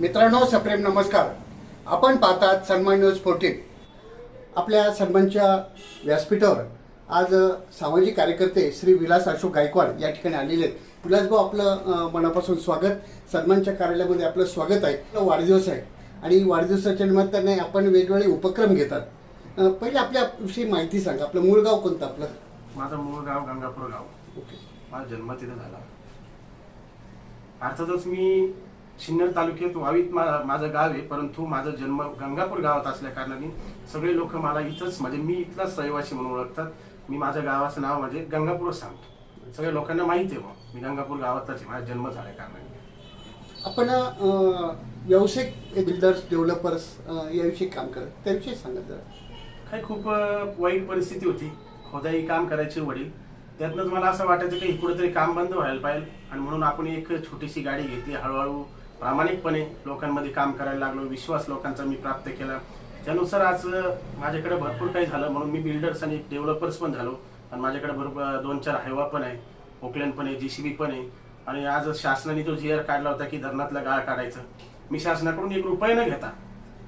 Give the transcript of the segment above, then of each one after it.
मित्रांनो सप्रेम नमस्कार. आपण पाहतात सन्मान न्यूज फोर्टीन. आपल्या सन्मानच्या व्यासपीठावर आज सामाजिक कार्यकर्ते श्री विलास अशोक गायकवाड या ठिकाणी आलेले आहेत. विलासभाऊ आपलं मनापासून स्वागत. सन्मानच्या कार्यालयामध्ये आपलं स्वागत आहे. वाढदिवस आहे. आणि वाढदिवसाच्या निमित्ताने आपण वेगवेगळे उपक्रम घेतात. पहिले आपल्याविषयी माहिती सांगा. आपलं मूळ गाव कोणतं आपलं? माझं मूळ गाव गंगापूर गाव. ओके. माझा जन्म तिथे झाला. अर्थातच मी सिन्नर तालुक्यात वावीत मा- माझं गाव आहे परंतु माझा जन्म गंगापूर गावात असल्या कारणाने सगळे लोक मला इथंच म्हणजे मी इथलाच रहिवासी म्हणून ओळखतात. मी माझ्या गावाचं नाव म्हणजे गंगापूरच सांगतो. सगळ्या लोकांना माहिती आहे बुवा, मी गंगापूर गावातलाच आहे माझा जन्म झाल्या कारणाने. आपण व्यावसायिक बिल्डर्स डेव्हलपर्स याविषयी काम करत त्याविषयी सांगा जरा. काही खूप वाईट परिस्थिती होती. खोदाई काम करायचे वडील. त्यातनंच मला असं वाटायचं की कुठेतरी काम बंद व्हायला पाहिजे. आणि म्हणून आपण एक छोटीशी गाडी घेतली हळूहळू प्रामाणिकपणे लोकांमध्ये काम करायला लागलो विश्वास लोकांचा मी प्राप्त केला. त्यानुसार आज माझ्याकडे भरपूर काही झालं म्हणून मी बिल्डर्स आणि डेव्हलपर्स पण झालो. आणि माझ्याकडे भरपूर दोन चार हायवा पण आहे ओकलँड पण आहे जीसीबी पण आहे. आणि आज शासनाने जो जी आर काढला होता की धरणातला गाळ काढायचं. मी शासनाकडून एक रुपये न घेता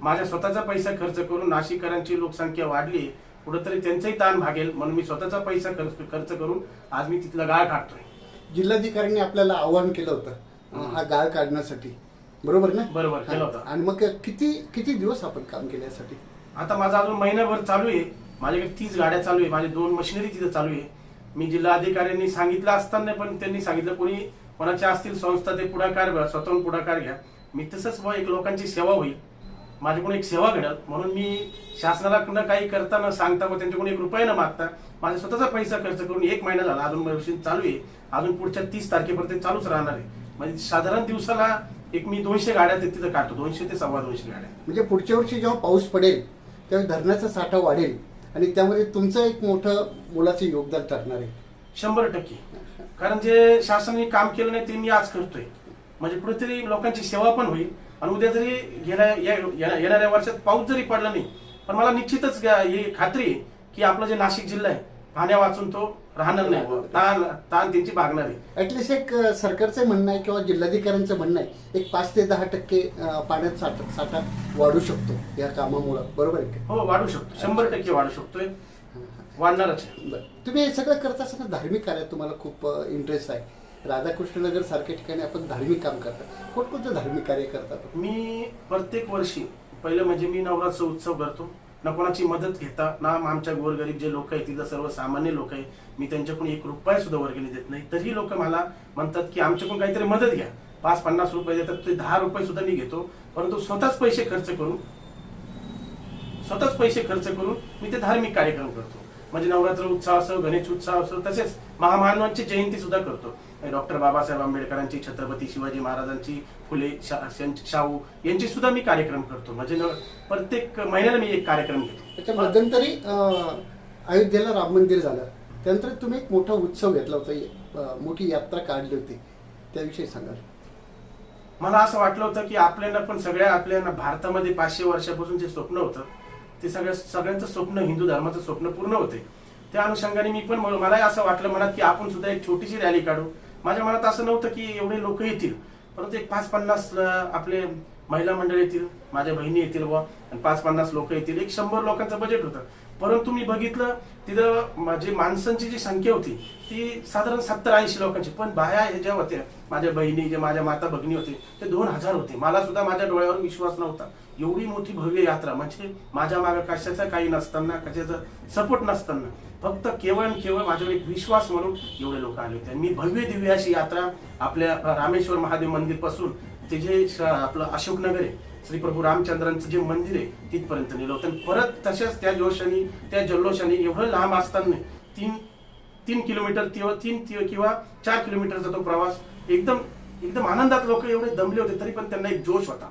माझ्या स्वतःचा पैसा खर्च करून नाशिककरांची लोकसंख्या वाढली कुठंतरी त्यांचंही ताण भागेल म्हणून मी स्वतःचा पैसा खर्च खर्च करून आज मी तिथला गाळ काढतोय. जिल्हाधिकाऱ्यांनी आपल्याला आवाहन केलं होतं. हा गाळ काढण्यासाठी. बरोबर ना? बरोबर, केलं होतं. आणि मग किती किती दिवस आपण काम केलं यासाठी? आता माझं अजून महिनाभर चालू आहे. माझ्याकडे तीस गाड्या चालू आहे. माझे दोन मशिनरी तिथे चालू आहे. मी जिल्हा अधिकाऱ्यांनी सांगितलं असताना पण त्यांनी सांगितलं कोणी कोणाच्या असतील संस्था ते पुढाकार घ्या स्वतःहून पुढाकार घ्या. मी तसंच बुवा एक लोकांची सेवा होईल. माझ्याकडून एक सेवा घडल. म्हणून मी शासनाला काही करता न सांगता व त्यांच्याकडून एक रुपये न मागता माझा स्वतःचा पैसा खर्च करून एक महिना झाला. अजून मशीन चालू आहे. अजून पुढच्या तीस तारखेपर्यंत चालूच राहणार आहे. म्हणजे साधारण दिवसाला एक मी दोनशे गाड्या तिथं काढतो दोनशे ते सव्वा दोनशे गाड्या. म्हणजे पुढच्या वर्षी जेव्हा पाऊस पडेल त्यावेळी धरणाचा साठा वाढेल आणि त्यामध्ये तुमचं एक मोठं मोलाचं योगदान ठरणार आहे. शंभर टक्के. कारण जे शासनाने काम केलं नाही ते मी आज करतोय. म्हणजे कुठेतरी लोकांची सेवा पण होईल आणि उद्या जरी गेल्या येणाऱ्या वर्षात पाऊस जरी पडला नाही पण मला निश्चितच ही खात्री आहे की आपलं जे नाशिक जिल्हा आहे पाण्या वाचून तो राहणार नाही. बुवा. ताण ताण त्यांची भागणार आहे. ऍटलिस्ट एक सरकारचं म्हणणं आहे किंवा जिल्हाधिकाऱ्यांचं म्हणणं आहे एक पाच ते दहा टक्के पाण्यात साठा साठा वाढू शकतो या कामामुळं. बरोबर आहे हो वाढू शकतो. शंभर टक्के वाढू शकतोय. वाढणारच. तुम्ही हे सगळं करत असताना धार्मिक कार्यात तुम्हाला खूप इंटरेस्ट आहे. राधाकृष्णनगर सारख्या ठिकाणी आपण धार्मिक काम करतात कोणकोणतं धार्मिक कार्य करतात मी प्रत्येक वर्षी पहिलं म्हणजे मी नवरात्र उत्सव करतो. ना कोणाची मदत घेता ना आमच्या गोरगरीब जे लोक आहेत तिथं सर्वसामान्य लोक आहे मी त्यांच्याकडून एक रुपया सुद्धा वर्गणी देत नाही. तरी लोक मला म्हणतात की आमच्याकडून काहीतरी मदत घ्या. पाच पन्नास रुपये देतात ते दहा रुपये सुद्धा मी घेतो. परंतु स्वतःच पैसे खर्च करून स्वतःच पैसे खर्च करून मी ते धार्मिक कार्यक्रम करतो. म्हणजे नवरात्र उत्सव असो गणेश उत्सव असो तसेच महामानवांची जयंती सुद्धा करतो. डॉक्टर बाबासाहेब आंबेडकरांची छत्रपती शिवाजी महाराजांची फुले शाहू यांची सुद्धा मी कार्यक्रम करतो. म्हणजे प्रत्येक महिन्याला मी एक कार्यक्रम घेतो. त्याच्या मध्यंतरी अयोध्येला राम मंदिर झालं. त्यानंतर तुम्ही एक मोठा उत्सव घेतला होता. मोठी यात्रा काढली होती. त्याविषयी सांगाल मला असं वाटलं होतं की आपल्याला पण सगळ्या आपल्याला भारतामध्ये पाचशे वर्षापासून जे स्वप्न होतं ते सगळ्या सगळ्यांचं स्वप्न हिंदू धर्माचं स्वप्न पूर्ण होते. त्या अनुषंगाने मी पण मलाही असं वाटलं मनात की आपण सुद्धा एक छोटीशी रॅली काढू. माझ्या मनात असं नव्हतं की एवढे लोक येतील. परंतु एक पाच पन्नास आपले महिला मंडळ येतील माझ्या बहिणी येतील बुवा पाच पन्नास लोक येतील. एक शंभर लोकांचं बजेट होतं. परंतु मी बघितलं तिथं माझी माणसांची जी संख्या होती ती साधारण सत्तर ऐंशी लोकांची. पण बाया हे ज्या होत्या माझ्या बहिणी जे माझ्या माता भगिनी होते ते दोन हजार होते. मला सुद्धा माझ्या डोळ्यावर विश्वास नव्हता. एवढी मोठी भव्य यात्रा म्हणजे माझ्या मागे कशाचं काही नसताना कशाचा सपोर्ट नसताना फक्त केवळ आणि केवळ माझ्यावर एक विश्वास म्हणून एवढे लोक आले होते. मी भव्य दिव्य अशी यात्रा आपल्या रामेश्वर महादेव मंदिरपासून ते जे आपलं अशोकनगर आहे श्री प्रभू रामचंद्रांचं जे मंदिर आहे तिथपर्यंत नेलं होतं. परत तशाच त्या जोशाने त्या जल्लोषाने एवढं लांब असताना तीन तीन किलोमीटर किंवा तीन किंवा चार किलोमीटरचा तो प्रवास एकदम एकदम आनंदात लोक एवढे दमले होते तरी पण त्यांना एक जोश होता.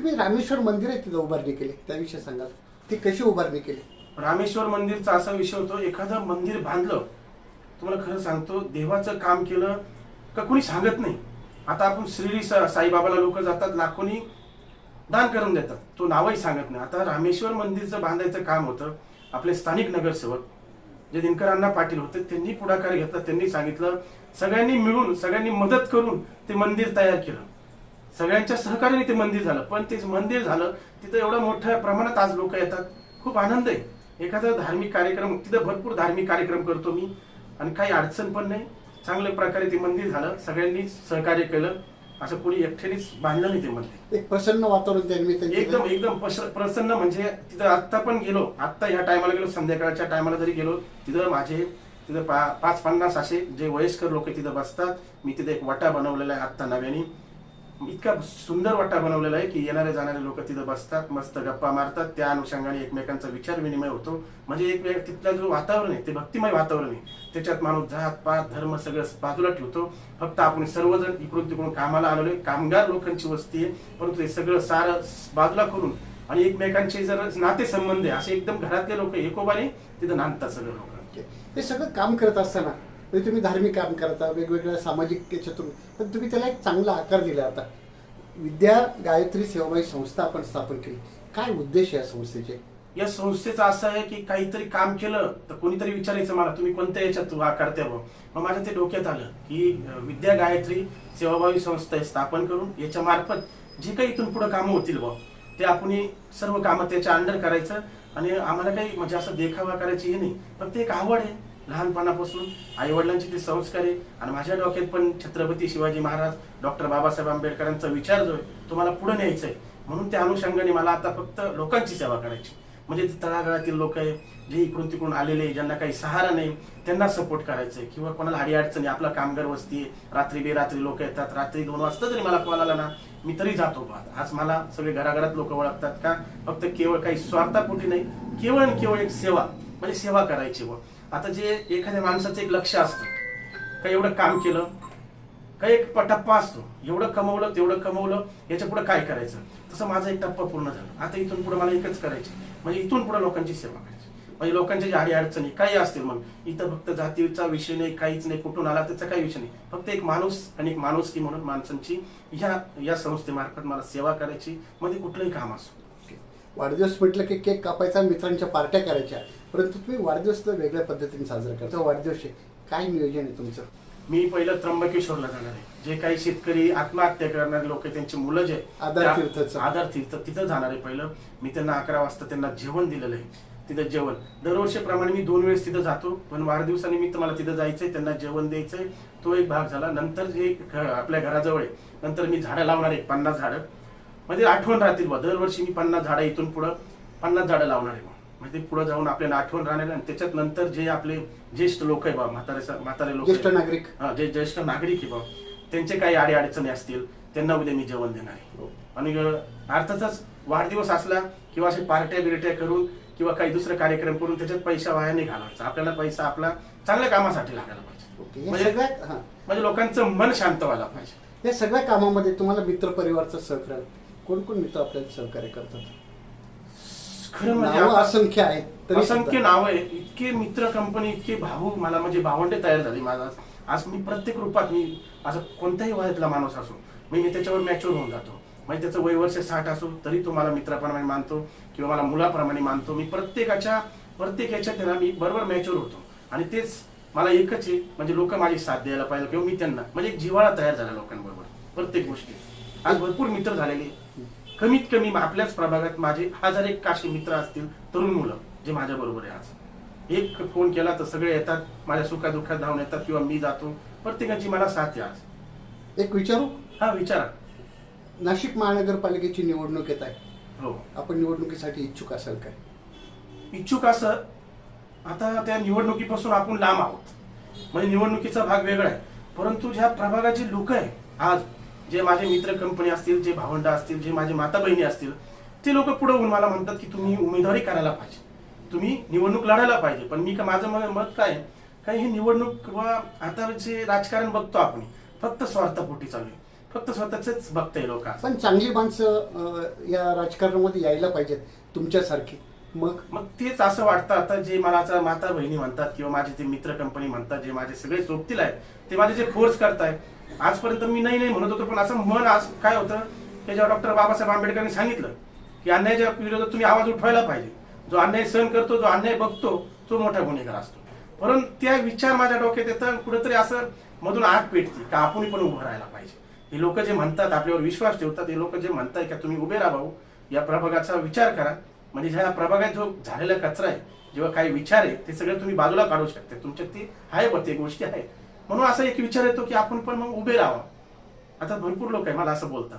तुम्ही रामेश्वर मंदिर आहे तिथं उभारणी केली त्याविषयी सांगाल ती कशी उभारणी केली? रामेश्वर मंदिरचा असा विषय होतो एखादं मंदिर बांधलं तुम्हाला खरं सांगतो देवाचं काम केलं का कोणी सांगत नाही. आता आपण श्री साईबाबाला लोक जातात लाखोनी दान करून देतात. तो नावही सांगत नाही. आता रामेश्वर मंदिरचं बांधायचं काम होतं आपले स्थानिक नगरसेवक जे दिनकर अण्णा पाटील होते त्यांनी पुढाकार घेतला त्यांनी सांगितलं सगळ्यांनी मिळून सगळ्यांनी मदत करून ते मंदिर तयार केलं. सगळ्यांच्या सहकार्याने ते मंदिर झालं. पण ते मंदिर झालं तिथं एवढं मोठ्या प्रमाणात आज लोक येतात. खूप आनंद आहे. एखादा धार्मिक कार्यक्रम तिथं भरपूर धार्मिक कार्यक्रम करतो मी. आणि काही अडचण पण नाही. चांगल्या प्रकारे ते मंदिर झालं. सगळ्यांनी सहकार्य केलं. असं कोणी एकट्यानेच बांधलं नाही ते मंदिर. एक प्रसन्न वातावरण त्या एकदम एकदम प्रसन्न म्हणजे तिथं आत्ता पण गेलो. आत्ता ह्या टायमाला गेलो संध्याकाळच्या टायमाला जरी गेलो तिथं माझे तिथं पा पाच पन्नास असे जे वयस्कर लोक तिथं बसतात. मी तिथे एक वटा बनवलेला आहे आत्ता नव्याने. इतका सुंदर वाटा बनवलेला आहे की येणारे जाणारे लोक तिथं बसतात मस्त गप्पा मारतात. त्या अनुषंगाने एकमेकांचा विचार विनिमय होतो. म्हणजे एक वेळ तिथलं जो वातावरण आहे ते भक्तिमय वातावरण आहे. त्याच्यात माणूस जात पात धर्म सगळं बाजूला ठेवतो. फक्त आपण सर्वजण इकडून तिकडून कामाला आलेलो आहे. कामगार लोकांची वस्ती आहे. परंतु हे सगळं सारं बाजूला करून आणि एकमेकांचे जर नाते संबंध आहे असे एकदम घरातले लोक एकोबाने तिथं नांदतात सगळे लोक. ते सगळं काम करत असताना म्हणजे तुम्ही धार्मिक काम करता वेगवेगळ्या सामाजिक याच्यातून पण तुम्ही त्याला एक चांगला आकार दिला आता. विद्या गायत्री सेवाभावी संस्था आपण स्थापन केली. काय उद्देश या संस्थेचे? या संस्थेचं असं आहे की काहीतरी काम केलं तर कोणीतरी विचारायचं मला तुम्ही कोणत्या याच्यात करते बा मग माझ्या ते डोक्यात आलं की विद्या गायत्री सेवाभावी संस्था स्थापन करून याच्या मार्फत जे काही इथून पुढे कामं होतील बा ते आपण सर्व कामं त्याच्या अंडर करायचं. आणि आम्हाला काही म्हणजे असं देखावा करायची हे नाही. फक्त एक आवड आहे. लहानपणापासून आईवडिलांची ती संस्कार आहे. आणि माझ्या डोक्यात पण छत्रपती शिवाजी महाराज डॉक्टर बाबासाहेब आंबेडकरांचा विचार जो आहे तो मला पुढे न्यायचा आहे. म्हणून त्या अनुषंगाने मला आता फक्त लोकांची सेवा करायची म्हणजे तळागाळातील लोक आहे जे इकडून तिकडून आलेले ज्यांना काही सहारा नाही त्यांना सपोर्ट करायचंय किंवा कोणाला अडीअडचणी आपला कामगार वस्ती आहे रात्री बेरात्री लोक येतात रात्री दोन वाजता जरी मला कॉल आला ना मी तरी जातो बा आज मला सगळे घराघरात लोक ओळखतात का? फक्त केवळ काही स्वार्थापोटी नाही केवळ आणि केवळ एक सेवा. म्हणजे सेवा करायची व आता जे एखाद्या माणसाचं एक लक्ष असतं का एवढं काम केलं काही एक टप्पा असतो एवढं कमवलं तेवढं कमवलं याच्यापुढे काय करायचं? तसं माझा एक टप्पा पूर्ण झाला. आता इथून पुढे मला एकच करायची म्हणजे इथून पुढे लोकांची सेवा करायची म्हणजे लोकांच्या ज्या अडी अडचणी काही असतील मग इथं फक्त जातीचा विषय नाही काहीच नाही कुठून आला त्याचा काही विषय नाही. फक्त एक माणूस आणि एक माणुसकी म्हणून माणसांची ह्या या संस्थेमार्फत मला सेवा करायची. मध्ये कुठलंही काम असो. वाढदिवस म्हटलं की केक कापायचा मित्रांच्या पार्ट्या करायच्या. परंतु तुम्ही वाढदिवस तर वेगळ्या पद्धतीने साजरा करता. वाढदिवस काय नियोजन आहे तुमचं? मी पहिलं त्र्यंबकेश्वरला जाणार आहे. जे काही शेतकरी आत्महत्या करणारे लोक त्यांची मुलं जे आधार तीर्थ तिथं जाणार आहे पहिलं. मी त्यांना अकरा वाजता त्यांना जेवण दिलेलं आहे. तिथं जेवण. दरवर्षीप्रमाणे मी दोन वेळेस तिथं जातो पण वाढदिवसानिमित्त मला तिथं जायचंय त्यांना जेवण द्यायचंय. तो एक भाग झाला. नंतर जे आपल्या घराजवळ आहे नंतर मी झाडं लावणार आहे पन्नास झाडं. म्हणजे आठवण राहतील बा दरवर्षी मी पन्नास झाडं इथून पुढं पन्नास झाडं लावणार आहे म्हणजे पुढे जाऊन आपल्याला आठवण राहणार आणि त्याच्यात नंतर जे आपले ज्येष्ठ लोक आहे बा म्हातारे म्हातारे लोक ज्येष्ठ नागरिक. हा, जे ज्येष्ठ नागरिक आहे बा त्यांचे काही आडे अडचणी असतील त्यांना उद्या मी जेवण देणार आहे. आणि अ, अर्थातच वाढदिवस असला किंवा असे पार्ट्या बिरट्या करून किंवा काही दुसरे कार्यक्रम करून त्याच्यात पैसा वाया नाही घालवायचा. आपल्याला पैसा आपला चांगल्या कामासाठी लागायला ओके पाहिजे म्हणजे हां. म्हणजे लोकांचं मन शांत व्हायला पाहिजे. या सगळ्या कामामध्ये तुम्हाला मित्र परिवारचं सहकार्य कोण कोण मित्र आपल्याला सहकार्य करतात? खरं म्हणजे नावं आता- असंख्य आहेत तरी असंख्य सुद्धा. नाव आहे इतके मित्र कंपनी इतके भाऊ मला म्हणजे भावंडे तयार झाली माझा. आज मी प्रत्येक रूपात मी असं कोणत्याही वयातला माणूस असो मी मी त्याच्यावर मॅच्युअर होऊन जातो. म्हणजे त्याचं वय वर्ष साठ असो तरी तो मला मित्राप्रमाणे मानतो किंवा मला मुलाप्रमाणे मानतो. मी प्रत्येकाच्या प्रत्येक याच्यात त्याला मी बरोबर मॅच्युअर होतो. आणि तेच मला एकच आहे म्हणजे लोक माझी साथ द्यायला पाहिजे किंवा मी त्यांना म्हणजे एक जिव्हाळा तयार झाला लोकांबरोबर प्रत्येक गोष्टी आज भरपूर मित्र झालेले कमीत कमी आपल्याच प्रभागात माझे हजार एक काशी मित्र असतील तरुण मुलं जे माझ्या बरोबर आहे आज. एक फोन केला तर सगळे येतात माझ्या सुखादुःखात धावून येतात किंवा मी जातो. प्रत्येकाची मला साथ आहे आज. एक विचारू? हा विचारा. नाशिक महानगरपालिकेची निवडणूक येत आहे. हो. आपण निवडणुकीसाठी इच्छुक असाल काय? इच्छुक असं आता त्या निवडणुकीपासून आपण लांब आहोत. म्हणजे निवडणुकीचा भाग वेगळा आहे. परंतु ज्या प्रभागाची लोक आहे आज जे माझे मित्र कंपनी असतील जे भावंड असतील जे माझे माता बहिणी असतील ते लोक पुढे होऊन मला म्हणतात की तुम्ही उमेदवारी करायला पाहिजे. तुम्ही निवडणूक लढायला पाहिजे. पण मी का माझं मत काय? काय ही निवडणूक किंवा आता जे राजकारण बघतो आपण फक्त स्वार्थापोटी चालू आहे. फक्त स्वतःच बघताय लोक पण चांगली माणसं या राजकारणामध्ये यायला पाहिजेत तुमच्यासारखी. मग? मग तेच असं वाटतं आता जे मला आता माता बहिणी म्हणतात किंवा माझे ते मित्र कंपनी म्हणतात जे माझे सगळे सोबतील आहेत ते माझे जे फोर्स करताय आजपर्यंत मी नाही नाही म्हणत होतो पण असं मन आज काय होतं की जेव्हा डॉक्टर बाबासाहेब आंबेडकरांनी सांगितलं की अन्यायाच्या विरोधात तुम्ही आवाज उठवायला पाहिजे जो अन्याय सहन करतो जो अन्याय बघतो तो मोठा गुन्हेगार असतो. परंतु त्या विचार माझ्या डोक्यात येतं कुठेतरी असं मधून आग पेटते का आपण पण उभं राहायला पाहिजे. हे लोक जे म्हणतात आपल्यावर विश्वास ठेवतात हे लोक जे म्हणतात का तुम्ही उभे राहा भाऊ या प्रभागाचा विचार करा. म्हणजे ह्या प्रभागात जो झालेला कचरा आहे जेव्हा काही विचार आहे ते सगळं तुम्ही बाजूला काढू शकता. तुमच्यात ती आहे बघ ते गोष्टी आहे म्हणून असा एक विचार येतो की आपण पण मग उभे राहावं. आता भरपूर लोक आहे मला असं बोलतात.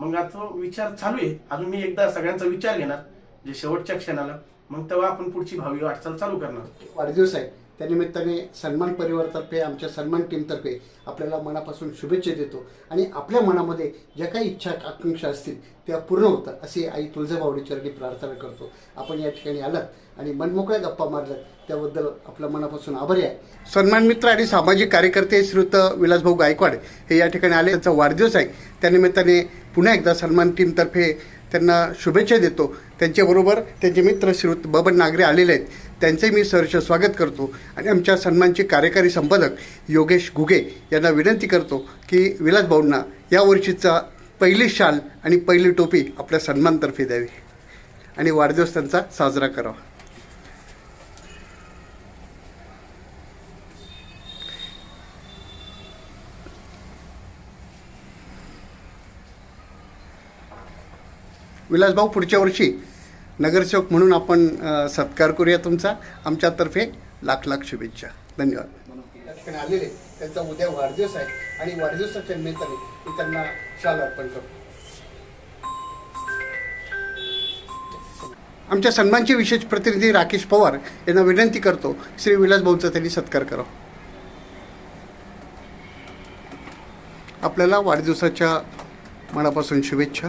मग आता विचार चालू आहे. अजून मी एकदा सगळ्यांचा विचार घेणार जे शेवटच्या क्षणाला. मग तेव्हा आपण पुढची भावी वाटचाल चालू करणार. वाढदिवस आहे. त्यानिमित्ताने सन्मान परिवारतर्फे आमच्या सन्मान टीमतर्फे आपल्याला मनापासून शुभेच्छा देतो. आणि आपल्या मनामध्ये ज्या काही इच्छा आकांक्षा असतील त्या पूर्ण होतात अशी आई तुळजाबावडी चरणी प्रार्थना करतो. आपण या ठिकाणी आलात आणि मनमोकळ्या गप्पा मारल्यात त्याबद्दल आपल्या मनापासून आभारी आहे. सन्मान मित्र आणि सामाजिक कार्यकर्ते श्रीयुत विलासभाऊ गायकवाड हे या ठिकाणी आले. त्यांचा वाढदिवस आहे. त्यानिमित्ताने पुन्हा एकदा सन्मान टीमतर्फे त्यांना शुभेच्छा देतो. त्यांच्याबरोबर त्यांचे मित्र श्रीयुत बबन नागरे आलेले आहेत. त्यांचे मी सहर्ष स्वागत करतो आणि आमच्या सन्मानचे कार्यकारी संपादक योगेश घुगे यांना विनंती करतो की विलास भाऊंना पहिली शाल आणि पहिली टोपी आपल्या सन्मानतर्फे द्यावी आणि वाढदिवस त्यांचा साजरा करावा. विलासभाऊ पुढच्या वर्षी नगरसेवक म्हणून आपण सत्कार करूया तुमचा. आमच्यातर्फे लाख लाख शुभेच्छा. धन्यवाद. त्या ठिकाणी आलेले त्यांचा उद्या वाढदिवस आहे आणि वाढदिवसाच्या निमित्ताने मी त्यांना शाल अर्पण करतो. आमच्या सन्मानचे विशेष प्रतिनिधी राकेश पवार यांना विनंती करतो श्री विलास भाऊंचा त्यांनी सत्कार करावा. आपल्याला वाढदिवसाच्या मनापासून शुभेच्छा.